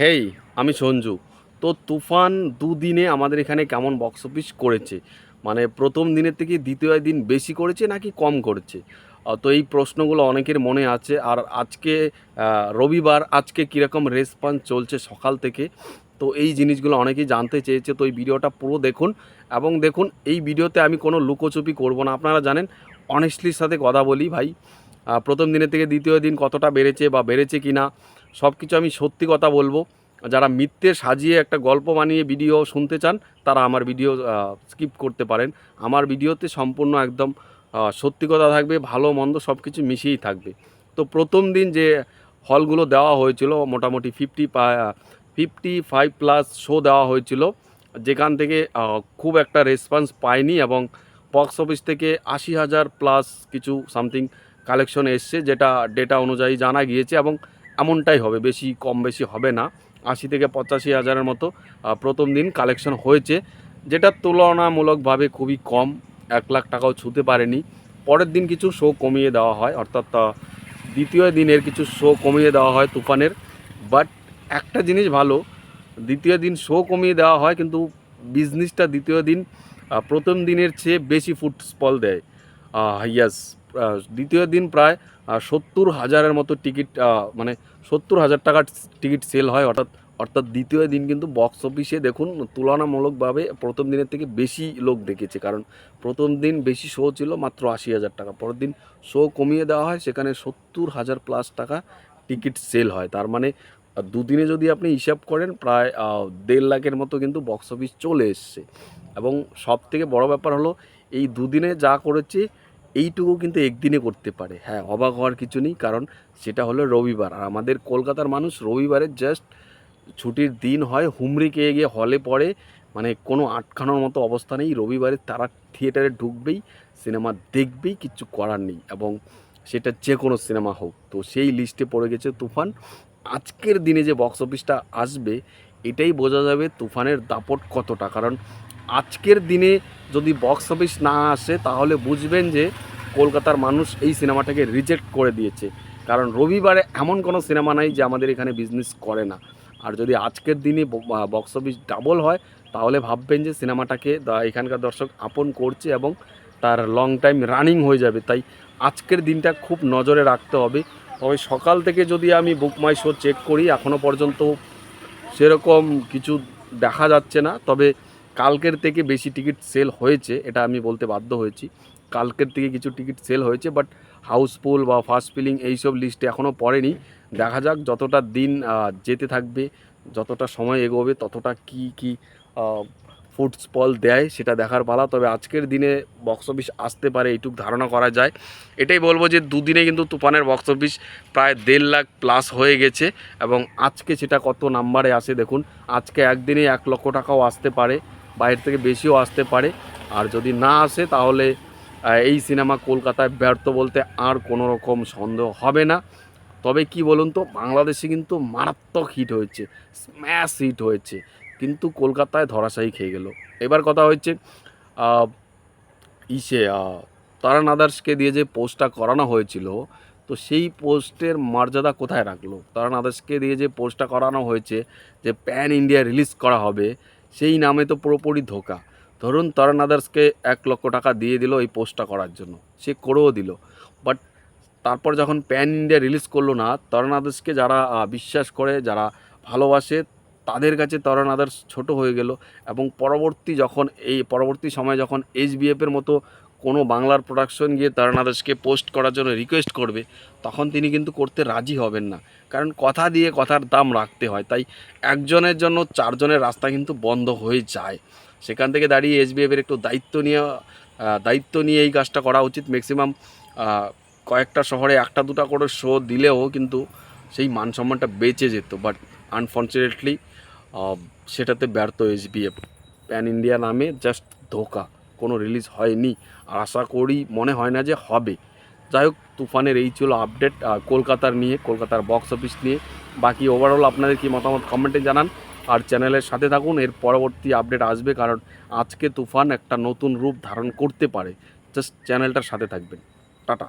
হেই, আমি সঞ্জু। তো তুফান দুদিনে আমাদের এখানে কেমন বক্স অফিস করেছে? মানে প্রথম দিনের থেকে দ্বিতীয় দিন বেশি করেছে নাকি কম করেছে? তো এই প্রশ্নগুলো অনেকের মনে আছে। আর আজকে রবিবার, আজকে কীরকম রেসপন্স চলছে সকাল থেকে? তো এই জিনিসগুলো অনেকেই জানতে চেয়েছে। তো এই ভিডিওটা পুরো দেখুন এবং দেখুন, এই ভিডিওতে আমি কোনো লুকোচুপি করব না। আপনারা জানেন অনেস্টলির সাথে কথা বলি ভাই। প্রথম দিনের থেকে দ্বিতীয় দিন কতটা বেড়েছে বা বেড়েছে কি না সব কিছু আমি সত্যি কথা বলব। যারা মিথ্যে সাজিয়ে একটা গল্প বানিয়ে ভিডিও শুনতে চান, তারা আমার ভিডিও স্কিপ করতে পারেন। আমার ভিডিওতে সম্পূর্ণ একদম সত্যি কথা থাকবে, ভালো, মন্দ সব কিছু মিশিয়েই থাকবে। তো প্রথম দিন যে হলগুলো দেওয়া হয়েছিল, মোটামুটি fifty fifty five plus show দেওয়া হয়েছিল, যেখান থেকে খুব একটা রেসপন্স পায়নি এবং বক্স অফিস থেকে আশি হাজার প্লাস কিছু সামথিং কালেকশন এসছে, যেটা ডেটা অনুযায়ী জানা গিয়েছে এবং এমনটাই হবে, বেশি কম বেশি হবে না। আশি থেকে পঁচাশি হাজারের মতো প্রথম দিন কালেকশন হয়েছে, যেটা তুলনামূলকভাবে খুবই কম, এক লাখ টাকাও ছুতে পারেনি। পরের দিন কিছু শো কমিয়ে দেওয়া হয়, অর্থাৎ দ্বিতীয় দিনের কিছু শো কমিয়ে দেওয়া হয় তুফানের। বাট একটা জিনিস ভালো, দ্বিতীয় দিন শো কমিয়ে দেওয়া হয়, কিন্তু বিজনেসটা দ্বিতীয় দিন প্রথম দিনের চেয়ে বেশি স্পল দেয়। ইয়াস দ্বিতীয় দিন প্রায় সত্তর হাজারের মতো টিকিট মানে সত্তর হাজার টাকার টিকিট সেল হয়। অর্থাৎ অর্থাৎ দ্বিতীয় দিন কিন্তু বক্স অফিসে দেখুন, তুলনামূলকভাবে প্রথম দিনের থেকে বেশি লোক দেখেছে। কারণ প্রথম দিন বেশি শো ছিল মাত্র আশি হাজার টাকা। পরের দিন শো কমিয়ে দেওয়া হয়, সেখানে সত্তর হাজার প্লাস টাকা টিকিট সেল হয়। তার মানে দুদিনে যদি আপনি হিসাব করেন, প্রায় দেড় লাখের মতো কিন্তু বক্স অফিস চলে এসছে। এবং সব থেকে বড় ব্যাপার হলো, এই দুদিনে যা করেছে এইটুকু কিন্তু একদিনে করতে পারে। হ্যাঁ অবাক হওয়ার কিছু নেই, কারণ সেটা হলো রবিবার। আর আমাদের কলকাতার মানুষ রবিবারে জাস্ট ছুটির দিন হয়, হুমড়ি খেয়ে গিয়ে হলে পড়ে মানে কোনো আটকানোর মতো অবস্থা নেই। রবিবারে তারা থিয়েটারে ঢুকবেই সিনেমা দেখবেই কিচ্ছু করার নেই। এবং সেটা যে কোনো সিনেমা হোক। তো সেই লিস্টে পড়ে গেছে তুফান। আজকের দিনে যে বক্স অফিসটা আসবে, এটাই বোঝা যাবে তুফানের দাপট কতটা। কারণ আজকের দিনে যদি বক্স অফিস না আসে, তাহলে বুঝবেন যে কলকাতার মানুষ এই সিনেমাটাকে রিজেক্ট করে দিয়েছে। কারণ রবিবারে এমন কোনো সিনেমা নাই যে আমাদের এখানে বিজনেস করে না। আর যদি আজকের দিনে বক্স অফিস ডাবল হয়, তাহলে ভাববেন যে সিনেমাটাকে এখানকার দর্শক আপন করছে এবং তার লং টাইম রানিং হয়ে যাবে। তাই আজকের দিনটা খুব নজরে রাখতে হবে। তবে সকাল থেকে যদি আমি বুক মাই শো চেক করি এখনও পর্যন্ত সেরকম কিছু দেখা যাচ্ছে না। তবে কালকের থেকে বেশি টিকিট সেল হয়েছে, এটা আমি বলতে বাধ্য হয়েছি। কালকের থেকে কিছু টিকিট সেল হয়েছে, বাট হাউসফুল বা ফার্স্ট ফিলিং এইসব লিস্টে এখনও পড়েনি। দেখা যাক যতটা দিন যেতে থাকবে, যতটা সময় এগোবে, ততটা কি কি ফুড স্পল দেয় সেটা দেখার পালা। তবে আজকের দিনে বক্স অফিস আসতে পারে, এইটুক ধারণা করা যায়। এটাই বলব যে দুদিনে কিন্তু তুফানের বক্স অফিস প্রায় দেড় লাখ প্লাস হয়ে গেছে এবং আজকে সেটা কত নাম্বারে আসে দেখুন। আজকে একদিনে এক লক্ষ টাকাও আসতে পারে। বাইরে থেকে বেশিও আসতে পারে। আর যদি না আসে, তাহলে এই সিনেমা কলকাতায় ব্যর্থ বলতে আর কোনো রকম সন্দেহ হবে না। তবে কি বলুন তো, বাংলাদেশে কিন্তু মারাত্মক হিট হয়েছে স্ম্যাশ হিট হয়েছে। কিন্তু কলকাতায় ধরাশায়ী খেয়ে গেল। এবার কথা হচ্ছে ইসে তারান আদার্সকে দিয়ে যে পোস্টটা করানো হয়েছিল, তো সেই পোস্টের মর্যাদা কোথায় রাখল? তারান আদার্সকে দিয়ে যে পোস্টটা করানো হয়েছে, যে প্যান ইন্ডিয়া রিলিজ করা হবে সেই নামে তো পুরোপুরি ধোকা। ধরুন তরণ আদার্সকে এক লক্ষ টাকা দিয়ে দিল এই পোস্টটা করার জন্য। সে করেও দিল। বাট তারপর যখন প্যান ইন্ডিয়া রিলিজ করল না তরণ আদার্সকে যারা বিশ্বাস করে, যারা ভালোবাসে, তাদের কাছে তরণ আদার্স ছোট হয়ে গেল। এবং পরবর্তী যখন এই, পরবর্তী সময় যখন এইচবিএফের মতো কোনো বাংলার প্রোডাকশন গিয়ে তরণ আদার্সকে পোস্ট করার জন্য রিকোয়েস্ট করবে, তখন তিনি কিন্তু করতে রাজি হবেন না। কারণ কথা দিয়ে কথার দাম রাখতে হয়, তাই একজনের জন্য চারজনের রাস্তা কিন্তু বন্ধ হয়ে যায়। সেখান থেকে দাঁড়িয়ে এসবিএফের একটু দায়িত্ব নিয়ে দায়িত্ব নিয়ে এই কাজটা করা উচিত। ম্যাক্সিমাম কয়েকটা শহরে একটা দুটা করে শো দিলেও কিন্তু সেই মান সম্মানটা বেঁচে যেত। বাট আনফর্চুনেটলি সেটাতে ব্যর্থ এসবিএফ প্যান ইন্ডিয়া নামে জাস্ট ধোকা। কোনো রিলিজ হয়নি। আর আশা করি মনে হয় না যে হবে। যাই হোক, তুফানের এই ছিল আপডেট কলকাতার নিয়ে, কলকাতার বক্স অফিস নিয়ে। বাকি ওভারঅল আপনাদের কি মতামত কমেন্টে জানান। আর চ্যানেলের সাথে থাকুন, এর পরবর্তী আপডেট আসবে কারণ আজকে তুফান একটা নতুন রূপ ধারণ করতে পারে। জাস্ট চ্যানেলটার সাথে থাকবেন। টাটা।